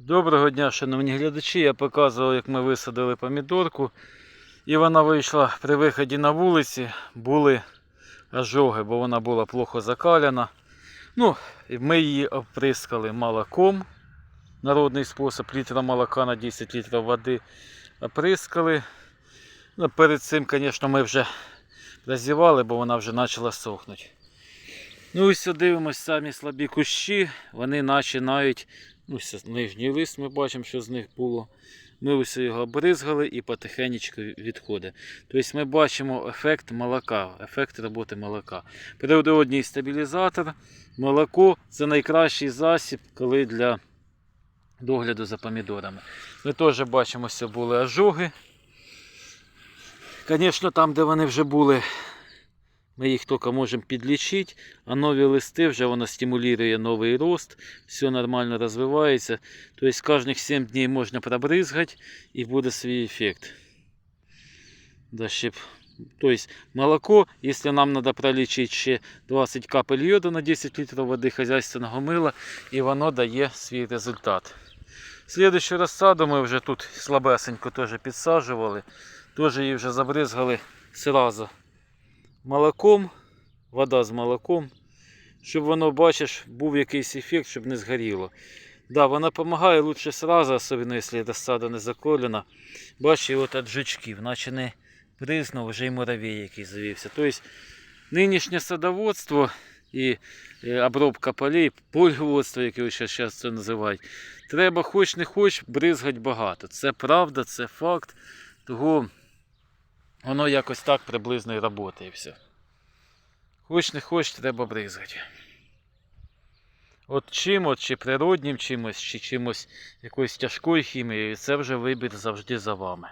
Доброго дня, шановні глядачі. Я показував, як ми висадили помідорку. І вона вийшла при виході на вулиці, були ожоги, бо вона була плохо закаляна. Ну, ми її оприскали молоком. Народний спосіб, літра молока на 10 літрів води оприскали. Ну, перед цим, звісно, ми вже розівали, бо вона вже почала сохнути. Ну ось дивимось самі слабі кущі, вони починають, ось нижній лист ми бачимо, що з них було. Ми ось його обризгали і потихеньку відходить. Тобто ми бачимо ефект молока, ефект роботи молока. Природний стабілізатор, молоко це найкращий засіб, коли для догляду за помідорами. Ми теж бачимо, що були ожоги. Звісно, там, де вони вже були, ми їх тільки можемо підлічити, а нові листи вже воно стимулює новий рост, все нормально розвивається. Тобто кожних 7 днів можна пробризгати і буде свій ефект. Да, щоб... Тобто молоко, якщо нам треба пролічити ще 20 капель йоду на 10 літрів води хазяйственного мила, і воно дає свій результат. Слідущу розсаду ми вже тут слабесенько теж підсаджували. Теж її вже забризгали сразу молоком, вода з молоком, щоб воно, бачиш, був якийсь ефект, щоб не згоріло. Да, вона допомагає лучше сразу, особливо якщо розсада не заколена. Бачиш, от від наче не бризнув, вже й муравей який завівся. Тобто нинішнє садоводство і е, обробка полей, польговодство, яке його зараз це називають, треба хоч не хоч бризгати багато. Це правда, це факт. Того воно якось так приблизно і працює і все. Хоч не хоч, треба бризгати. От чим, от чи природнім чимось, чи чимось якоюсь тяжкою хімією, це вже вибір завжди за вами.